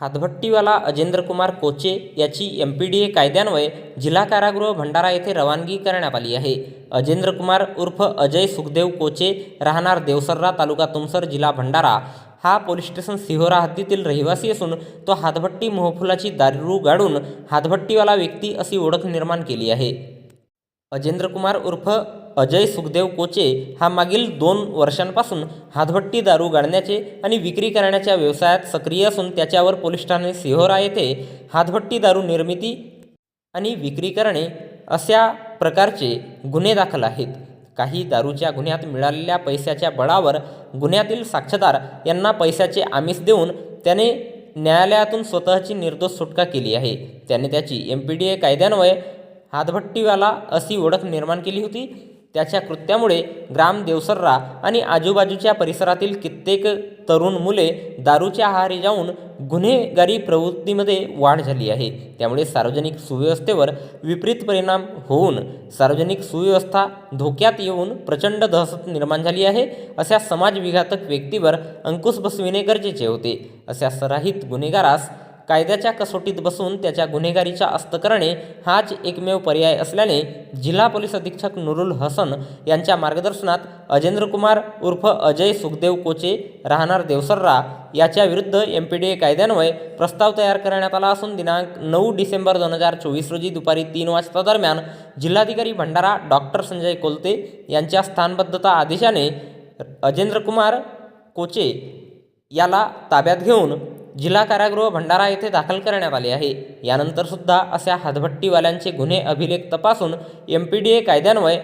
हातभट्टीवाला अजेंद्रकुमार कोचे याची M P D A कायद्यान्वये जिल्हा कारागृह भंडारा येथे रवानगी करण्यात आली आहे. अजेंद्रकुमार उर्फ अजय सुखदेव कोचे राहणार देवसर्रा तालुका तुमसर जिल्हा भंडारा. हा पोलीस स्टेशन सिहोरा हद्दीतील रहिवासी असून तो हातभट्टी मोहफुलाची दारू गाडून हातभट्टीवाला व्यक्ती अशी ओळख निर्माण केली आहे. अजेंद्रकुमार उर्फ अजय सुखदेव कोचे हा मागील दोन वर्षांपासून हातभट्टी दारू गाळण्याचे आणि विक्री करण्याच्या व्यवसायात सक्रिय असून त्याच्यावर पोलीस ठाणे सिहोरा येथे हातभट्टी दारू निर्मिती आणि विक्री करणे अशा प्रकारचे गुन्हे दाखल आहेत. काही दारूच्या गुन्ह्यात मिळालेल्या पैशाच्या बळावर गुन्ह्यातील साक्षीदार यांना पैशाचे आमिष देऊन त्याने न्यायालयातून स्वतःची निर्दोष सुटका केली आहे. त्याने त्याची एम पी डी ए कायद्यान्वये हातभट्टीवाला अशी ओळख निर्माण केली होती. त्याच्या कृत्यामुळे ग्राम देवसर्रा आणि आजूबाजूच्या परिसरातील कित्येक तरुण मुले दारूच्या आहारी जाऊन गुन्हेगारी प्रवृत्तीमध्ये वाढ झाली आहे. त्यामुळे सार्वजनिक सुव्यवस्थेवर विपरीत परिणाम होऊन सार्वजनिक सुव्यवस्था धोक्यात येऊन प्रचंड दहशत निर्माण झाली आहे अशा समाजविघातक व्यक्तीवर अंकुश बसविणे गरजेचे होते. अशा सराहित गुन्हेगारास कायद्याच्या कसोटीत बसून त्याच्या गुन्हेगारीच्या अस्त करणे हाच एकमेव पर्याय असल्याने जिल्हा पोलीस अधीक्षक नुरुल हसन यांच्या मार्गदर्शनात अजेंद्र कुमार उर्फ अजय सुखदेव कोचे राहणार देवसर्रा याच्या विरुद्ध एम पी डी ए कायद्यान्वये प्रस्ताव तयार करण्यात आला असून दिनांक नऊ डिसेंबर दोन हजार चोवीस रोजी दुपारी तीन वाजता दरम्यान जिल्हाधिकारी भंडारा डॉक्टर संजय कोलते यांच्या स्थानबद्धता आदेशाने अजेंद्र कुमार कोचे याला ताब्यात घेऊन जिल्हा कारागृह भंडारा येथे दाखल करण्यात आले आहे. यानंतर सुद्धा अशा हातभट्टीवाल्यांचे गुन्हे अभिलेख तपासून एम पी डी ए कायद्यान्वये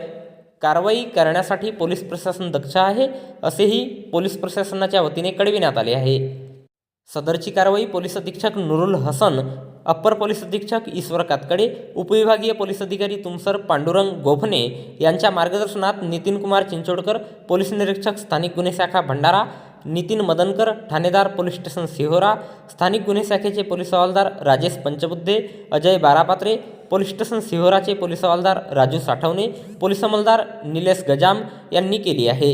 कारवाई करण्यासाठी पोलीस प्रशासन दक्ष आहे असेही पोलीस प्रशासनाच्या वतीने कळविण्यात आले आहे. सदरची कारवाई पोलीस अधीक्षक नुरुल हसन अप्पर पोलीस अधीक्षक ईश्वर कातकडे उपविभागीय पोलीस अधिकारी तुमसर पांडुरंग गोफने यांच्या मार्गदर्शनात नितीन कुमार चिंचोडकर पोलीस निरीक्षक स्थानिक गुन्हे शाखा भंडारा नितीन मदनकर ठाणेदार पोलीस स्टेशन सिहोरा स्थानिक गुन्हे शाखेचे पोलीस हवालदार राजेश पंचबुद्धे अजय बारापात्रे पोलीस स्टेशन सिहोराचे पोलीस हवालदार राजू साठवणे पोलीस अंमलदार निलेश गजाम यांनी केली आहे.